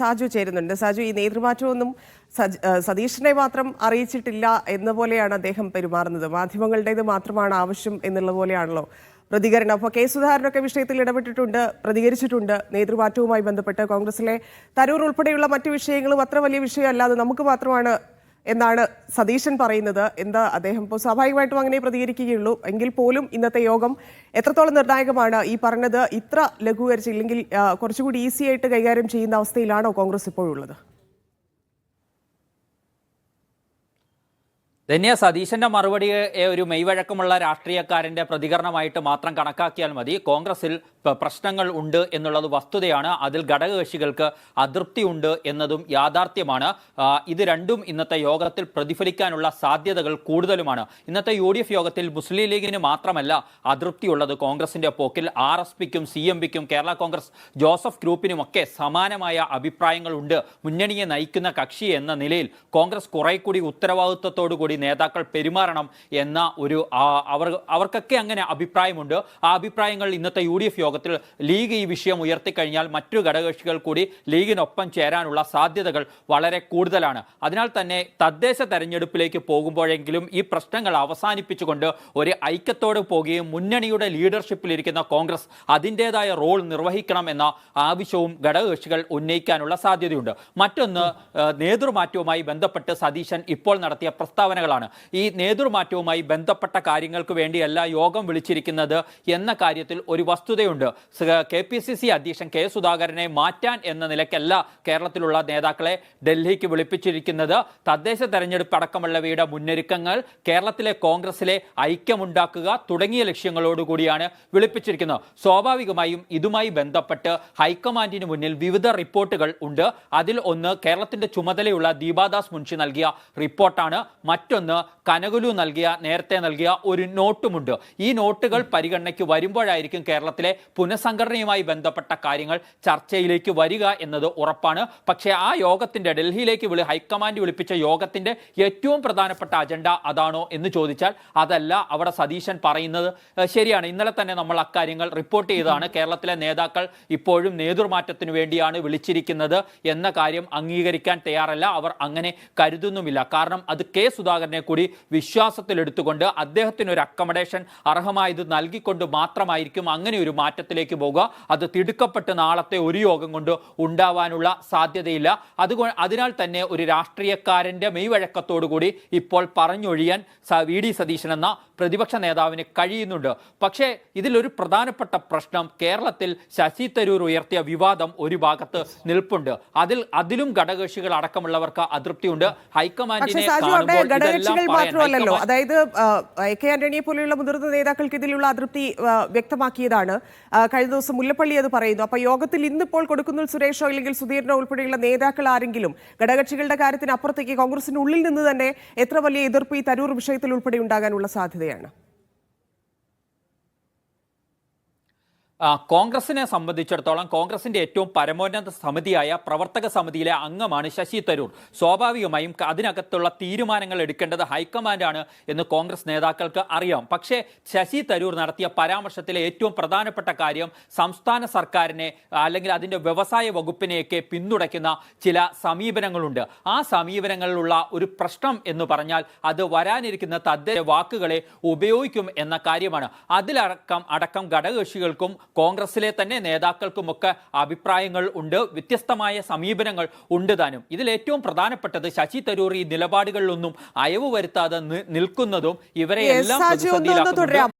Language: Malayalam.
സാജു ചേരുന്നുണ്ട്. സാജു ഈ നേതൃമാറ്റമൊന്നും സതീഷിനെ മാത്രം അറിയിച്ചിട്ടില്ല എന്ന പോലെയാണ് അദ്ദേഹം പെരുമാറുന്നത്. മാധ്യമങ്ങളുടേത് മാത്രമാണ് ആവശ്യം എന്നുള്ള പോലെയാണല്ലോ പ്രതികരണം. അപ്പോൾ കെ സുധാകരനൊക്കെ വിഷയത്തിൽ ഇടപെട്ടിട്ടുണ്ട് പ്രതികരിച്ചിട്ടുണ്ട്. നേതൃമാറ്റവുമായി ബന്ധപ്പെട്ട് കോൺഗ്രസിലെ തരൂർ ഉൾപ്പെടെയുള്ള മറ്റു വിഷയങ്ങളും അത്ര വലിയ വിഷയമല്ലാതെ നമുക്ക് മാത്രമാണ് എന്നാണ് സതീശൻ പറയുന്നത്. എന്താ അദ്ദേഹം ഇപ്പോൾ സ്വാഭാവികമായിട്ടും അങ്ങനെ പ്രതികരിക്കുകയുള്ളൂ. എങ്കിൽ പോലും ഇന്നത്തെ യോഗം എത്രത്തോളം നിർണായകമാണ്? ഈ പറഞ്ഞത് ഇത്ര ലഘൂകരിച്ച് ഇല്ലെങ്കിൽ കുറച്ചുകൂടി ഈസി ആയിട്ട് കൈകാര്യം ചെയ്യുന്ന അവസ്ഥയിലാണോ കോൺഗ്രസ് ഇപ്പോഴുള്ളത്? ധന്യ സതീശന്റെ മറുപടി ഒരു മെയ്വഴക്കമുള്ള രാഷ്ട്രീയക്കാരന്റെ പ്രതികരണമായിട്ട് മാത്രം കണക്കാക്കിയാൽ മതി. കോൺഗ്രസിൽ പ്രശ്നങ്ങൾ ഉണ്ട് എന്നുള്ളത് വസ്തുതയാണ്. അതിൽ ഘടകകക്ഷികൾക്ക് അതൃപ്തി ഉണ്ട് എന്നതും യാഥാർത്ഥ്യമാണ്. ഇത് രണ്ടും ഇന്നത്തെ യോഗത്തിൽ പ്രതിഫലിക്കാനുള്ള സാധ്യതകൾ കൂടുതലുമാണ്. ഇന്നത്തെ യു ഡി എഫ് യോഗത്തിൽ മുസ്ലിം ലീഗിന് മാത്രമല്ല അതൃപ്തിയുള്ളത് കോൺഗ്രസിന്റെ പോക്കിൽ. ആർ എസ് പിക്കും സി എം പിക്കും കേരള കോൺഗ്രസ് ജോസഫ് ഗ്രൂപ്പിനുമൊക്കെ സമാനമായ അഭിപ്രായങ്ങളുണ്ട്. മുന്നണിയെ നയിക്കുന്ന കക്ഷി എന്ന നിലയിൽ കോൺഗ്രസ് കുറെ കൂടി ഉത്തരവാദിത്വത്തോടു കൂടി നേതാക്കൾ പെരുമാറണം എന്ന ഒരു അവർ അവർക്കൊക്കെ അങ്ങനെ അഭിപ്രായമുണ്ട്. ആ അഭിപ്രായങ്ങൾ ഇന്നത്തെ യു യോഗത്തിൽ ലീഗ് ഈ വിഷയം ഉയർത്തിക്കഴിഞ്ഞാൽ മറ്റു ഘടകകക്ഷികൾ കൂടി ലീഗിനൊപ്പം ചേരാനുള്ള സാധ്യതകൾ വളരെ കൂടുതലാണ്. അതിനാൽ തന്നെ തദ്ദേശ തെരഞ്ഞെടുപ്പിലേക്ക് പോകുമ്പോഴെങ്കിലും ഈ പ്രശ്നങ്ങൾ അവസാനിപ്പിച്ചുകൊണ്ട് ഒരു ഐക്യത്തോട് പോകുകയും മുന്നണിയുടെ ലീഡർഷിപ്പിലിരിക്കുന്ന കോൺഗ്രസ് അതിന്റെതായ റോൾ നിർവഹിക്കണം എന്ന ആവശ്യവും ഘടകകക്ഷികൾ ഉന്നയിക്കാനുള്ള സാധ്യതയുണ്ട്. മറ്റൊന്ന് നേതൃമാറ്റവുമായി ബന്ധപ്പെട്ട് സതീശൻ ഇപ്പോൾ നടത്തിയ പ്രസ്താവനകളാണ് ഈ നേതൃമാറ്റവുമായി ബന്ധപ്പെട്ട കാര്യങ്ങൾക്ക് വേണ്ടിയല്ല യോഗം വിളിച്ചിരിക്കുന്നത് എന്ന കാര്യത്തിൽ ഒരു വസ്തുതയുണ്ട്. കെ പി സി സി അധ്യക്ഷൻ കെ സുധാകരനെ മാറ്റാൻ എന്ന നിലയ്ക്കല്ല കേരളത്തിലുള്ള നേതാക്കളെ ഡൽഹിക്ക് വിളിപ്പിച്ചിരിക്കുന്നത്. തദ്ദേശ തെരഞ്ഞെടുപ്പ് അടക്കമുള്ളവയുടെ മുന്നൊരുക്കങ്ങൾ കേരളത്തിലെ കോൺഗ്രസിലെ ഐക്യമുണ്ടാക്കുക തുടങ്ങിയ ലക്ഷ്യങ്ങളോടുകൂടിയാണ് വിളിപ്പിച്ചിരിക്കുന്നത്. സ്വാഭാവികമായും ഇതുമായി ബന്ധപ്പെട്ട് ഹൈക്കമാൻഡിന് മുന്നിൽ വിവിധ റിപ്പോർട്ടുകൾ ഉണ്ട്. അതിൽ ഒന്ന് കേരളത്തിന്റെ ചുമതലയുള്ള ദീപാദാസ് മുൻഷി നൽകിയ റിപ്പോർട്ടാണ്. മറ്റൊന്ന് കനകുലു നൽകിയ നേരത്തെ നൽകിയ ഒരു നോട്ടുമുണ്ട്. ഈ നോട്ടുകൾ പരിഗണനയ്ക്ക് വരുമ്പോഴായിരിക്കും കേരളത്തിലെ പുനഃസംഘടനയുമായി ബന്ധപ്പെട്ട കാര്യങ്ങൾ ചർച്ചയിലേക്ക് വരിക എന്നത് ഉറപ്പാണ്. പക്ഷേ ആ യോഗത്തിന്റെ ഡൽഹിയിലേക്ക് വിളി ഹൈക്കമാൻഡ് വിളിപ്പിച്ച യോഗത്തിന്റെ ഏറ്റവും പ്രധാനപ്പെട്ട അജണ്ട അതാണോ എന്ന് ചോദിച്ചാൽ അതല്ല അവിടെ സതീശൻ പറയുന്നത്. ശരിയാണ്. ഇന്നലെ തന്നെ നമ്മൾ അക്കാര്യങ്ങൾ റിപ്പോർട്ട് ചെയ്തതാണ്. കേരളത്തിലെ നേതാക്കൾ ഇപ്പോഴും നേതൃമാറ്റത്തിനു വേണ്ടിയാണ് വിളിച്ചിരിക്കുന്നത് എന്ന കാര്യം അംഗീകരിക്കാൻ തയ്യാറല്ല. അവർ അങ്ങനെ കരുതുന്നുമില്ല. കാരണം അത് കെ സുധാകരനെ കൂടി വിശ്വാസത്തിലെടുത്തുകൊണ്ട് അദ്ദേഹത്തിന് ഒരു അക്കമഡേഷൻ അർഹമായത് നൽകിക്കൊണ്ട് മാത്രമായിരിക്കും അങ്ങനെ ഒരു മാറ്റത്തിലേക്ക് പോകുക. അത് തിടുക്കപ്പെട്ട് നാളത്തെ ഒരു യോഗം കൊണ്ട് ഉണ്ടാവാനുള്ള സാധ്യതയില്ല. അതുകൊണ്ട് അതിനാൽ തന്നെ ഒരു രാഷ്ട്രീയക്കാരന്റെ മെയ്വഴക്കത്തോടുകൂടി ഇപ്പോൾ പറഞ്ഞൊഴിയാൻ സ- വി ഡി സതീശൻ എന്ന പ്രതിപക്ഷ നേതാവിന് കഴിയുന്നുണ്ട്. പക്ഷേ ഇതിലൊരു പ്രധാനപ്പെട്ട പ്രശ്നം കേരളത്തിൽ ശശി തരൂർ ഉയർത്തിയ വിവാദം ഒരു ഭാഗത്ത് നിൽപ്പുണ്ട്. അതിൽ അതിലും ഘടകകക്ഷികൾ അടക്കമുള്ളവർക്ക് അതൃപ്തിയുണ്ട്. ഹൈക്കമാൻഡിനെ കാണുമ്പോൾ പറയാൻ. മാത്രമല്ലല്ലോ. അതായത് എ കെ ആന്റണിയെ പോലെയുള്ള മുതിർന്ന നേതാക്കൾക്ക് ഇതിലുള്ള അതൃപ്തി വ്യക്തമാക്കിയതാണ്. കഴിഞ്ഞ ദിവസം മുല്ലപ്പള്ളി അത് പറയുന്നു. അപ്പൊ യോഗത്തിൽ ഇന്നിപ്പോൾ കൊടുക്കുന്നിൽ സുരേഷോ അല്ലെങ്കിൽ സുധീരനോ ഉൾപ്പെടെയുള്ള നേതാക്കൾ ആരെങ്കിലും ഘടകകക്ഷികളുടെ കാര്യത്തിന് അപ്പുറത്തേക്ക് കോൺഗ്രസിന്റെ ഉള്ളിൽ നിന്ന് തന്നെ എത്ര വലിയ എതിർപ്പ് ഈ തരൂർ വിഷയത്തിൽ ഉൾപ്പെടെ ഉണ്ടാകാനുള്ള സാധ്യതയാണ്? കോൺഗ്രസിനെ സംബന്ധിച്ചിടത്തോളം കോൺഗ്രസിന്റെ ഏറ്റവും പരമോന്നത സമിതിയായ പ്രവർത്തക സമിതിയിലെ അംഗമാണ് ശശി തരൂർ. സ്വാഭാവികമായും അതിനകത്തുള്ള തീരുമാനങ്ങൾ എടുക്കേണ്ടത് ഹൈക്കമാൻഡാണ് എന്ന് കോൺഗ്രസ് നേതാക്കൾക്ക് അറിയാം. പക്ഷേ ശശി തരൂർ നടത്തിയ പരാമർശത്തിലെ ഏറ്റവും പ്രധാനപ്പെട്ട കാര്യം സംസ്ഥാന സർക്കാരിനെ അല്ലെങ്കിൽ അതിന്റെ വ്യവസായ വകുപ്പിനെയൊക്കെ പിന്തുണയ്ക്കുന്ന ചില സമീപനങ്ങളുണ്ട്. ആ സമീപനങ്ങളിലുള്ള ഒരു പ്രശ്നം എന്ന് പറഞ്ഞാൽ അത് വരാനിരിക്കുന്ന തദ്ദേശ വാക്കുകളെ ഉപയോഗിക്കും എന്ന കാര്യമാണ്. അതിലടക്കം അടക്കം ഘടകകക്ഷികൾക്കും കോൺഗ്രസിലെ തന്നെ നേതാക്കൾക്കുമൊക്കെ അഭിപ്രായങ്ങൾ ഉണ്ട് വ്യത്യസ്തമായ സമീപനങ്ങൾ ഉണ്ട് താനും. ഇതിൽ ഏറ്റവും പ്രധാനപ്പെട്ടത് ശശി തരൂർ ഈ നിലപാടുകളിലൊന്നും അയവ് വരുത്താതെ നിൽക്കുന്നതും ഇവരെ എല്ലാം